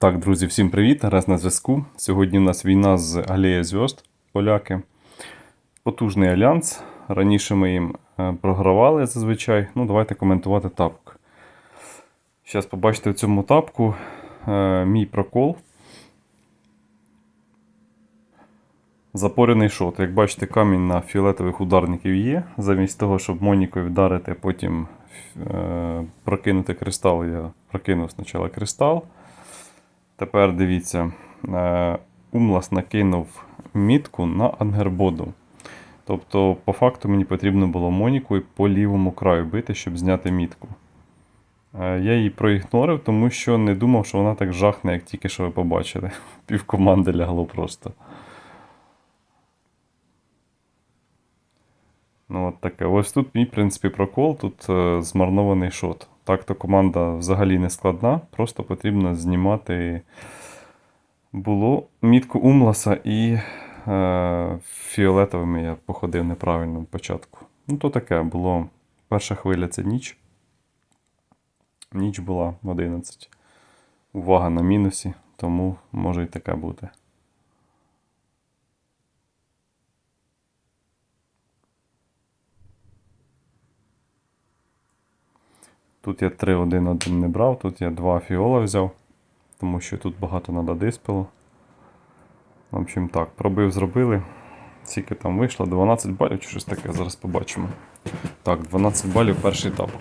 Так, друзі, всім привіт! Раз на зв'язку. Сьогодні у нас війна з Алея Зв'язд, поляки. Потужний альянс. Раніше ми їм е, програвали зазвичай. Ну, давайте коментувати тапок. Зараз побачите в цьому тапку е, мій прокол. Запорений шот. Як бачите, камінь на фіолетових ударників є. Замість того, щоб Монікою вдарити, потім е, прокинути кристал, я прокинув спочатку кристал. Тепер дивіться, е, Умлас накинув мітку на ангербоду. Тобто, по факту мені потрібно було Монікою по лівому краю бити, щоб зняти мітку. Е, Я її проігнорив, тому що не думав, що вона так жахне, як тільки що ви побачили. Пів команди лягло просто. Ну, от таке. Ось тут мій, в принципі, прокол, тут е, змарнований шот. Так-то команда взагалі не складна, просто потрібно знімати було мітку Умласа і е, фіолетовими я походив неправильно на початку. Ну, то таке було. Перша хвиля це ніч. Ніч була в 11. Увага на мінусі, тому може і таке бути. Тут я 3-1-1 не брав, тут я 2 фіола взяв, тому що тут багато треба диспелу. В общем так, пробив зробили. Скільки там вийшло? 12 балів чи щось таке, зараз побачимо. Так, 12 балів перший тапок.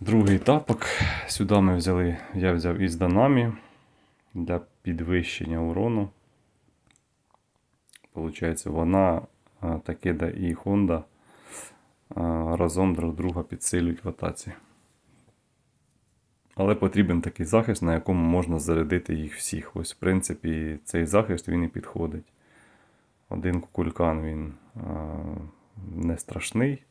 Другий тапок. Сюди ми взяли, я взяв із Данамі для підвищення урону. Получається, вона, а, Такеда і Honda разом друг друга підсилюють в атаці. Але потрібен такий захист, на якому можна зарядити їх всіх. Ось, в принципі, цей захист він і підходить. Один кулькан він а, не страшний.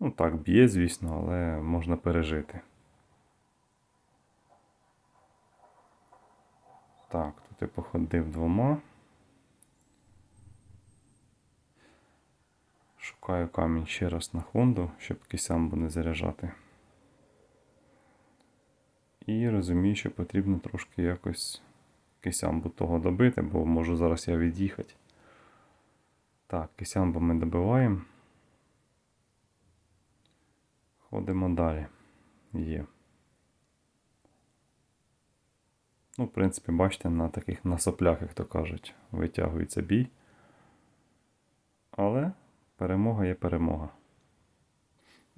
Ну так, б'є, звісно, але можна пережити. Так, тут я походив двома. Шукаю камінь ще раз на Хонду, щоб кисямбу не заряджати. І розумію, що потрібно трошки якось кисямбу того добити, бо можу зараз я від'їхати. Так, кисямбу ми добиваємо. Ходимо далі. Є. Ну, в принципі, бачите, на таких на соплях, як то кажуть, витягується бій. Але перемога є перемога.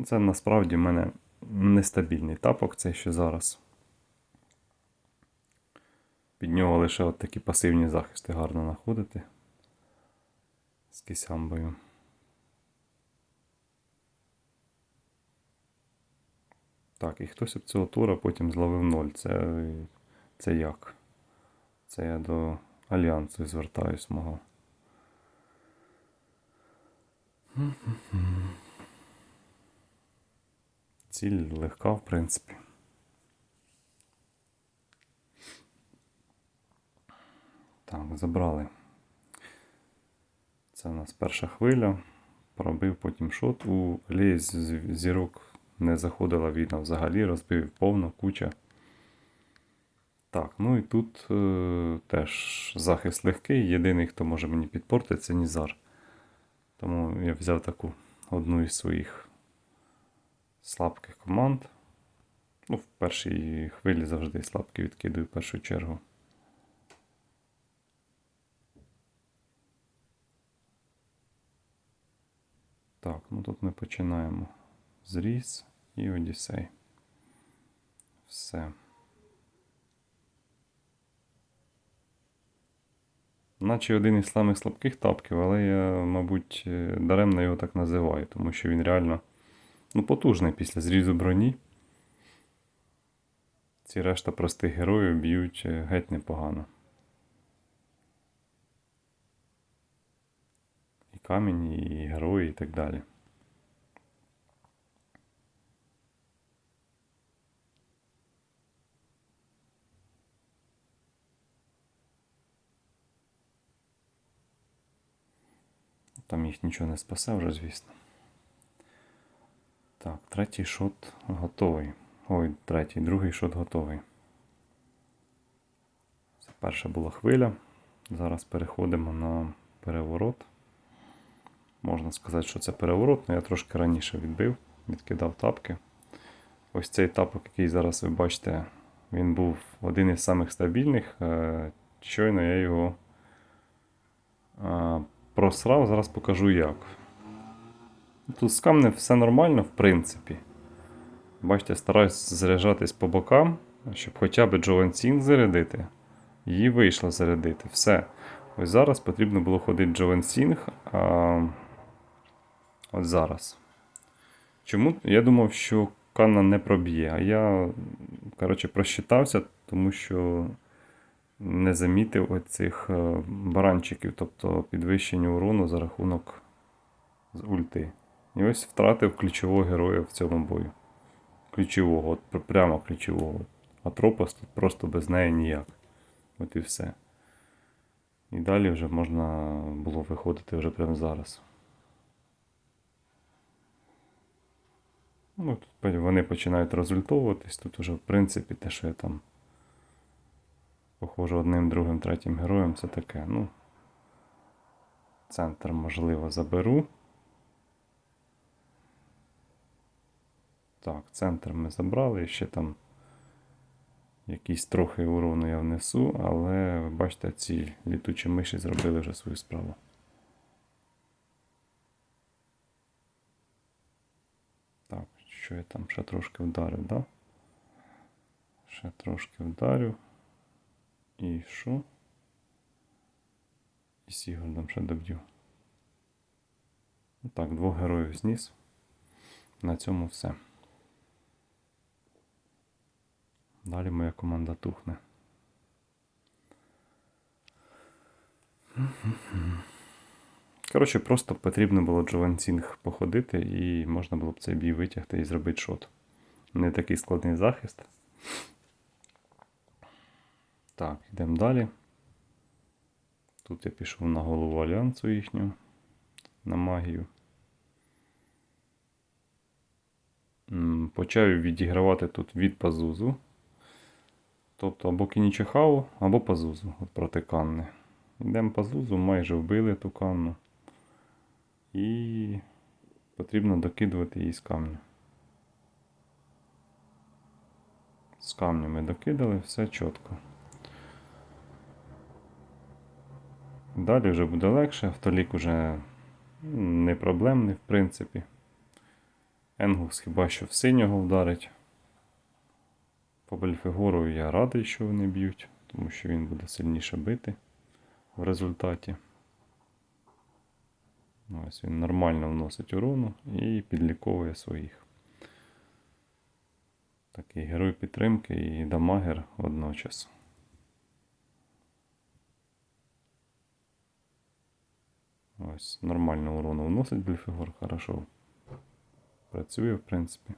Це насправді в мене нестабільний тапок, цей ще зараз. Під нього лише от такі пасивні захисти гарно знаходити з кисямбою. Так, і хтось об цього тура потім зловив ноль. Це, це як? Це я до Альянсу звертаюсь мого. Ціль легка, в принципі. Так, забрали. Це у нас перша хвиля. Пробив потім шот. У Лії зірок не заходила війна взагалі, розбив повно куча. Так, ну і тут е, теж захист легкий. Єдиний, хто може мені підпортити, це Нізар. Тому я взяв таку одну із своїх слабких команд. Ну, В першій хвилі завжди слабкі відкидую в першу чергу. Так, ну тут ми починаємо зріз і Одіссей. Все. Наче один із самих слабких тапків, але я, мабуть, е, даремно його так називаю, тому що він реально ну, потужний після зрізу броні. Ці решта простих героїв б'ють е, геть непогано. І камінь, і герої, і так далі. Там їх нічого не спасе вже, звісно. Так, третій шот готовий. Ой, третій, другий шот готовий. Це перша була хвиля. Зараз переходимо на переворот. Можна сказати, що це переворот, але я трошки раніше відбив, відкидав тапки. Ось цей тапок, який зараз ви бачите, він був один із самих стабільних. Е, Щойно я його просрав, зараз покажу як. Тут з камнем все нормально, в принципі. Бачите, стараюсь заряджатись по бокам, щоб хоча б Джовен Сінг зарядити. Її вийшло зарядити. Все. Ось зараз потрібно було ходити Джовен Сінг. А... От зараз. Чому? Я думав, що Канна не проб'є, а я, коротше, просчитався, тому що не замітив оцих е, баранчиків, тобто підвищення урону за рахунок з ульти. І ось втратив ключового героя в цьому бою. Ключового, от прямо ключового. А Тропос тут просто без неї ніяк. От і все. І далі вже можна було виходити вже прямо зараз. Ну, тут вони починають розультовуватись. Тут уже, в принципі, те, що я там похожу одним, другим, третім героєм, це таке. Ну, центр, можливо, заберу. Так, центр ми забрали, і ще там якийсь трохи урону я внесу, але ви бачите, ці літучі миші зробили вже свою справу. Так, що я там ще трошки вдарив, да? Ще трошки вдарю. І що? І Сігурдом ще доб'ю. Так, двох героїв зніс. На цьому все. Далі моя команда тухне. Коротше, просто потрібно було Джованцінг походити і можна було б цей бій витягти і зробити шот. Не такий складний захист. Так, йдемо далі. Тут я пішов на голову альянсу їхню, на магію. Почав відігравати тут від Пазузу. Тобто або Кінічехау, або Пазузу от проти Канни. Йдемо Пазузу, майже вбили ту Канну. І потрібно докидувати її з камня. З камня ми докидали, все чітко. Далі вже буде легше, автолік уже не проблемний, в принципі. Енгус хіба що в синього вдарить. По Бельфігору я радий, що вони б'ють, тому що він буде сильніше бити в результаті. Ось він нормально вносить урону і підліковує своїх. Такий герой підтримки і дамагер водночас. Ось нормально урону вносить Бельфігор, хорошо. Працює, в принципі.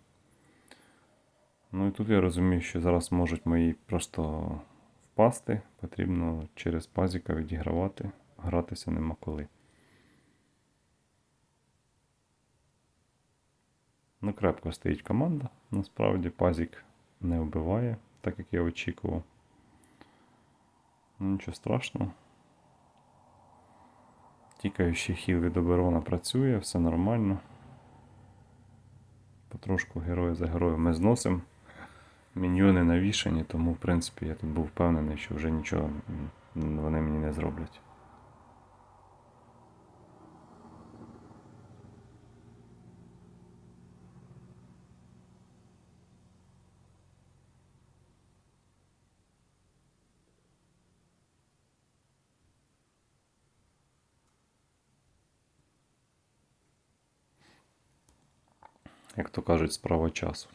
Ну і тут я розумію, що зараз можуть мої просто впасти. Потрібно через пазіка відігравати, гратися нема коли. Ну, крепко стоїть команда. Насправді пазік не вбиває, так як я очікував. Ну, нічого страшного. Тікаючий хіл від оборона працює, все нормально. Потрошку героя за героєм ми зносимо. Міньйони навішані, тому, в принципі, я тут був впевнений, що вже нічого вони мені не зроблять. Як то кажуть, справа часу.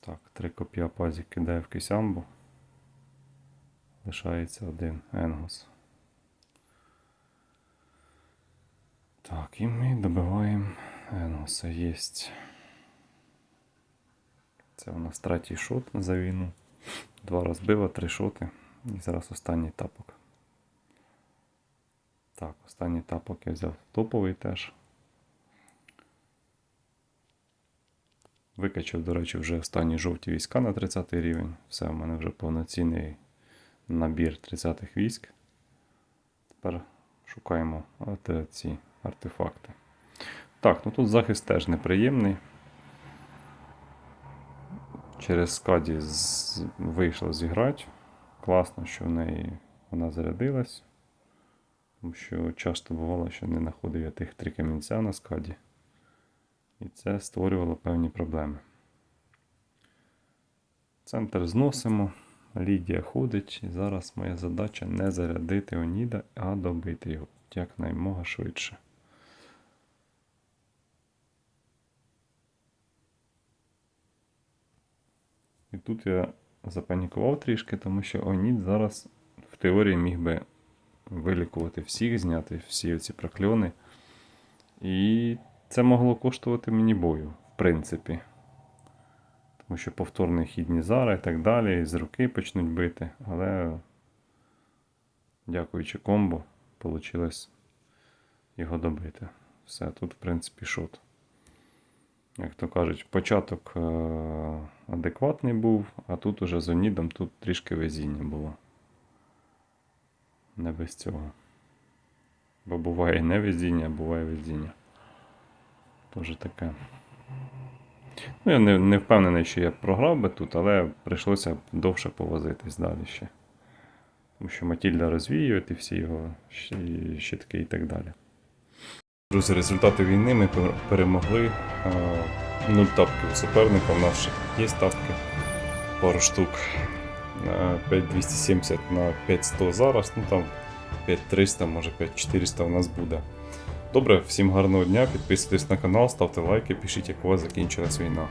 Так, три коп'я пазік кидає в кисямбу. Лишається один Енгус. Так, і ми добиваємо Енгуса. Єсть. Це у нас третій шот за війну. Два розбива, три шоти. І зараз останній тапок. Так, останній тапок я взяв топовий теж. Викачав, до речі, вже останні жовті війська на 30 рівень. Все, у мене вже повноцінний набір 30-х військ. Тепер шукаємо е, ці артефакти. Так, ну тут захист теж неприємний. Через скаді з... вийшло зіграти. Класно, що в неї вона зарядилась. Тому що часто бувало, що не знаходив я тих три камінця на скаді. І це створювало певні проблеми. Центр зносимо. Лідія ходить, і зараз моя задача не зарядити Оніда, а добити його якнаймога швидше. Тут я запанікував трішки, тому що Онід зараз в теорії міг би вилікувати всіх, зняти всі ці прокльони. І це могло коштувати мені бою, в принципі. Тому що повторний хід Нізара і так далі, і з руки почнуть бити. Але, дякуючи комбо, вийшло його добити. Все, тут, в принципі, шот. Як то кажуть, початок е- адекватний був, а тут уже з Онідом тут трішки везіння було. Не без цього. Бо буває не везіння, а буває везіння. Тоже таке. Ну, я не, не впевнений, що я програв би тут, але прийшлося довше повозитись далі ще. Тому що Матільда розвіює всі його щитки і так далі. Друзі, результати війни ми перемогли. Е, Нуль тапків у суперника. У нас ще є тапки. Пару штук. Е, 5270 на 5100 зараз. Ну там 5300, може 5400 у нас буде. Добре, всім гарного дня, підписуйтесь на канал, ставте лайки, пишіть, як у вас закінчилась війна.